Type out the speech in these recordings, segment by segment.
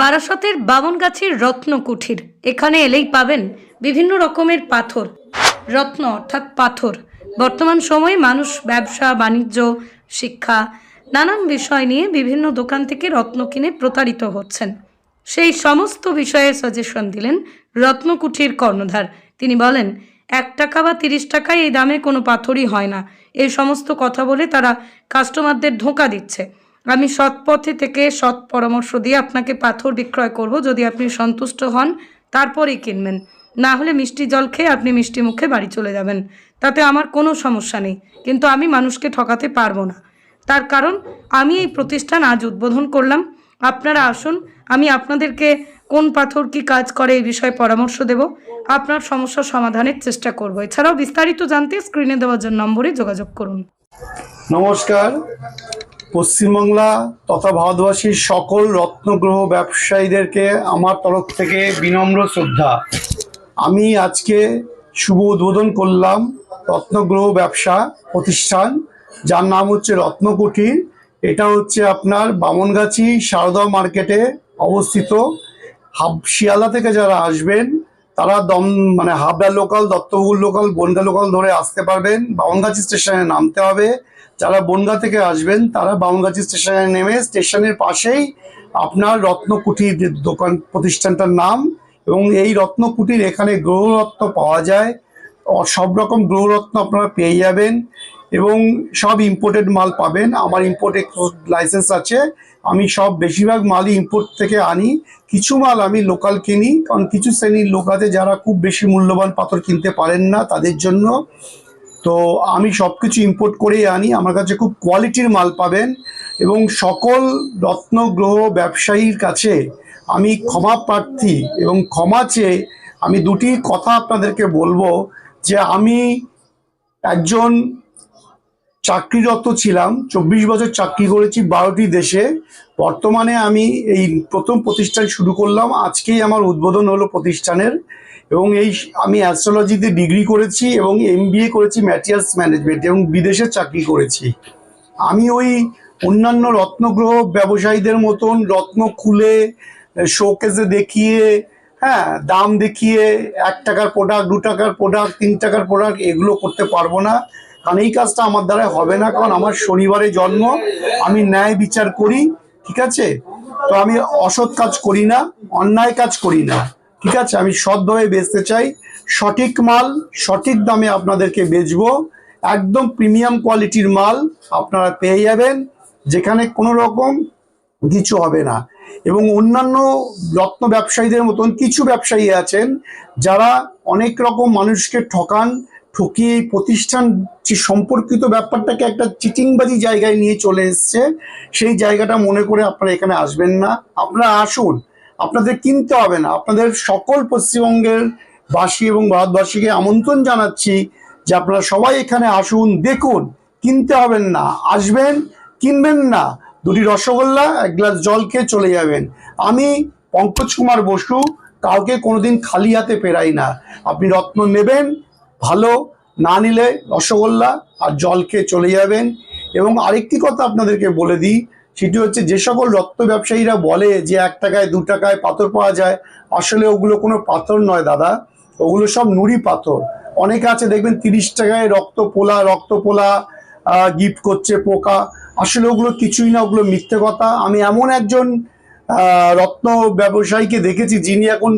বারাসতের বামনগাছির রত্ন কুঠির এখানে এলেই পাবেন বিভিন্ন রকমের পাথর। রত্ন অর্থাৎ পাথর। বর্তমান সময়ে মানুষ ব্যবসা, বাণিজ্য, শিক্ষা, নানান বিষয় নিয়ে বিভিন্ন দোকান থেকে রত্ন কিনে প্রতারিত হচ্ছেন। সেই সমস্ত বিষয়ে সাজেশন দিলেন রত্নকুঠির কর্ণধার। তিনি বলেন, এক টাকা বা তিরিশ টাকায় এই দামে কোনো পাথরই হয় না। এই সমস্ত কথা বলে তারা কাস্টমারদের ধোঁকা দিচ্ছে। আমি সৎ পথে থেকে সৎ পরামর্শ দিয়ে আপনাকে পাথর বিক্রয় করব। যদি আপনি সন্তুষ্ট হন, তারপরেই কিনবেন। না হলে মিষ্টি জল খেয়ে আপনি মিষ্টি মুখে বাড়ি চলে যাবেন। তাতে আমার কোনো সমস্যা নেই। কিন্তু আমি মানুষকে ঠকাতে পারব না। তার কারণ, আমি এই প্রতিষ্ঠান আজ উদ্বোধন করলাম। আপনারা আসুন, আমি আপনাদেরকে কোন পাথর কি কাজ করে এই বিষয়ে পরামর্শ দেব। আপনার সমস্যা সমাধানের চেষ্টা করব। এছাড়াও বিস্তারিত জানতে স্ক্রিনে দেওয়ার জন্য নম্বরে যোগাযোগ করুন। নমস্কার। পশ্চিমবাংলা তথা ভারতবাসীর সকল রত্নগ্রহ ব্যবসায়ীদেরকে আমার তরফ থেকে বিনম্র শ্রদ্ধা। আমি আজকে শুভ উদ্বোধন করলাম রত্নগ্রহ ব্যবসা প্রতিষ্ঠান, যার নাম হচ্ছে রত্নকুঠির এটা হচ্ছে আপনার বামনগাছি সারদা মার্কেটে অবস্থিত। হাব শিয়ালা থেকে যারা আসবেন, তারা দম মানে Habra local Duttapur local Bangaon local ধরে আসতে পারবেন। বামনগাছি স্টেশনে নামতে হবে। যারা বনগা থেকে আসবেন, তারা বামনগাছি স্টেশনে নেমে স্টেশনের পাশেই আপনার রত্নকুঠির দোকান প্রতিষ্ঠানটার নাম এবং এই রত্নকুটির এখানে গ্রহরত্ন পাওয়া যায়। সব রকম গ্রহরত্ন আপনারা পেয়ে যাবেন এবং সব ইম্পোর্টেড মাল পাবেন। আমার ইম্পোর্ট লাইসেন্স আছে। আমি সব বেশিরভাগ মালই ইম্পোর্ট থেকে আনি। কিছু মাল আমি লোকাল কিনি, কারণ কিছু শ্রেণির লোক আছে যারা খুব বেশি মূল্যবান পাথর কিনতে পারেন না তাদের জন্য। তো আমি সব কিছু ইম্পোর্ট করেই আনি। আমার কাছে খুব কোয়ালিটির মাল পাবেন এবং সকল রত্নগ্রহ ব্যবসায়ীর কাছে আমি ক্ষমা প্রার্থী এবং ক্ষমা চেয়ে আমি দুটি কথা আপনাদেরকে বলব যে আমি একজন চাকরিরত ছিলাম, চব্বিশ বছর চাকরি করেছি বারোটি দেশে। বর্তমানে আমি এই প্রথম প্রতিষ্ঠান শুরু করলাম, আজকেই আমার উদ্বোধন হলো প্রতিষ্ঠানের। এবং এই আমি অ্যাস্ট্রোলজিতে ডিগ্রি করেছি এবং এমবিএ করেছি ম্যাটেরিয়ালস ম্যানেজমেন্ট এবং বিদেশে চাকরি করেছি। আমি ওই অন্যান্য রত্নগ্রহ ব্যবসায়ীদের মতন রত্ন খুলে শোকেসে দেখিয়ে হ্যাঁ দাম দেখিয়ে, এক টাকার প্রোডাক্ট দু টাকার প্রোডাক্ট তিন টাকার প্রোডাক্ট এগুলো করতে পারব না। কারণ এই কাজটা আমার দ্বারা হবে না, কারণ আমার শনিবারে জন্ম, আমি ন্যায় বিচার করি, ঠিক আছে? তো আমি অসৎ কাজ করি না, অন্যায় কাজ করি না, ঠিক আছে? আমি সৎভাবে বেচতে চাই, সঠিক মাল, সঠিক দামে আপনাদেরকে বেচবো, একদম প্রিমিয়াম কোয়ালিটির মাল আপনারা পেয়ে যাবেন, যেখানে কোনো রকম কিছু হবে না। এবং অন্যান্য রত্ন ব্যবসায়ীদের মতন কিছু ব্যবসায়ী আছেন, যারা অনেক রকম মানুষকে ঠকান ঠকিয়ে এই প্রতিষ্ঠান সম্পর্কিত ব্যাপারটাকে একটা চিটিংবাজি জায়গায় নিয়ে চলে এসছে। সেই জায়গাটা মনে করে আপনারা এখানে আসবেন না। আপনারা আসুন। আপনাদের কিনতে হবে না। আপনাদের সকল পশ্চিমবঙ্গের বাসী এবং ভারতবাসীকে আমন্ত্রণ জানাচ্ছি যে আপনারা সবাই এখানে আসুন, দেখুন। কিনতে হবেন না। আসবেন, কিনবেন না। দুটি রসগোল্লা, এক গ্লাস জল খেয়ে চলে যাবেন। আমি পঙ্কজ কুমার বসু, কাউকে কোনোদিন খালি হাতে ফেরাই না। আপনি রত্ন নেবেন ভালো না নিলে রসগোল্লা আর জল খেয়ে চলে যাবেন। এবং আরেকটি কথা আপনাদেরকে বলে দিই, সেটি হচ্ছে যে সকল রক্ত ব্যবসায়ীরা বলে যে এক টাকায়, দু টাকায় পাথর পাওয়া যায়, আসলে ওগুলো কোনো পাথর নয় দাদা, ওগুলো সব নুড়ি পাথর। অনেকে আছে, দেখবেন তিরিশ টাকায় রক্ত পোলা রক্ত পোলা গিফট করছে পোকা। আসলে ওগুলো কিছুই না, ওগুলো মিথ্যে কথা। আমি এমন একজন রত্ন ব্যবসায়ীকে দেখেছি, যিনি এখন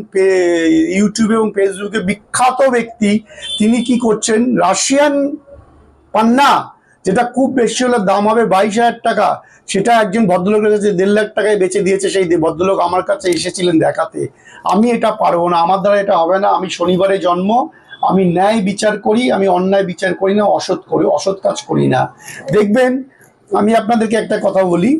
ইউটিউবে এবং ফেসবুকে বিখ্যাত ব্যক্তি, তিনি কি করছেন? রাশিয়ান পান্না, যেটা খুব বেশি হলে দাম হবে বাইশ হাজার টাকা, সেটা একজন ভদ্রলোকের কাছে দেড় লাখ টাকায় বেচে দিয়েছে, সেই ভদ্রলোক আমার কাছে এসেছিলেন দেখাতে। আমি এটা পারব না, আমার দ্বারা এটা হবে না। আমি শনিবারে জন্ম, আমি ন্যায় বিচার করি, আমি অন্যায় বিচার করি না, অসৎ করি, অসৎ কাজ করি না। দেখবেন, আমি আপনাদেরকে একটা কথা বলি।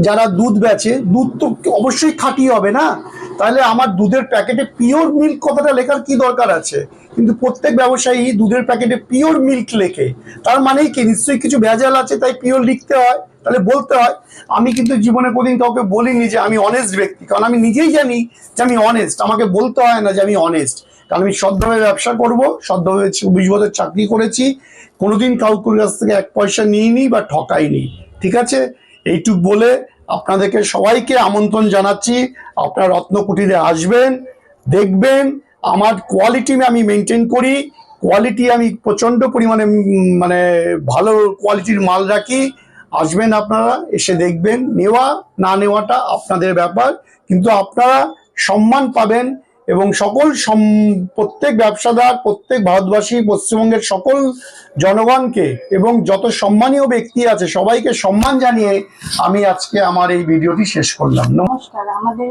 যারা দুধ বেচে, দুধ তো অবশ্যই খাঁটি হবে না? তাহলে আমার দুধের প্যাকেটে পিওর মিল্ক কথাটা লেখার কি দরকার আছে? কিন্তু প্রত্যেক ব্যবসায়ী দুধের প্যাকেটে পিওর মিল্ক লেখে। তার মানেই কি? নিশ্চয়ই কিছু ভেজাল আছে, তাই পিওর লিখতে হয়। তাহলে বলতে হয়, আমি কিন্তু জীবনে কোনোদিন কাউকে বলিনি যে আমি অনেস্ট ব্যক্তি। কারণ আমি নিজেই জানি যে আমি অনেস্ট আমাকে বলতে হয় না যে আমি অনেস্ট কারণ আমি সৎভাবে ব্যবসা করব সৎভাবে চব্বিশ বছর চাকরি করেছি। কোনোদিন কাউকুর কাছ থেকে এক পয়সা নিইনি বা ঠকাইনি। ঠিক আছে? এইটুক বলে আপনাদেরকে সবাইকে আমন্ত্রণ জানাচ্ছি। আপনারা রত্নকুটিরে আসবেন, দেখবেন আমার কোয়ালিটি আমি মেনটেন করি কোয়ালিটি আমি প্রচণ্ড পরিমাণে মানে ভালো কোয়ালিটির মাল রাখি। আসবেন আপনারা, এসে দেখবেন। নেওয়া না নেওয়াটা আপনাদের ব্যাপার, কিন্তু আপনারা সম্মান পাবেন। এবং সকল প্রত্যেক ব্যবসাদার, প্রত্যেক ভারতবাসী, পশ্চিমবঙ্গের সকল জনগণকে এবং যত সম্মানীয় ব্যক্তি আছে, সবাইকে সম্মান জানিয়ে আমি আজকে আমার এই ভিডিওটি শেষ করলাম নমস্কার। আমাদের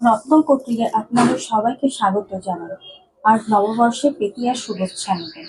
রত্ন কর্তৃকে আপনাদের সবাইকে স্বাগত জানাই আর নববর্ষে পেটিয়া শুভেচ্ছা নেবেন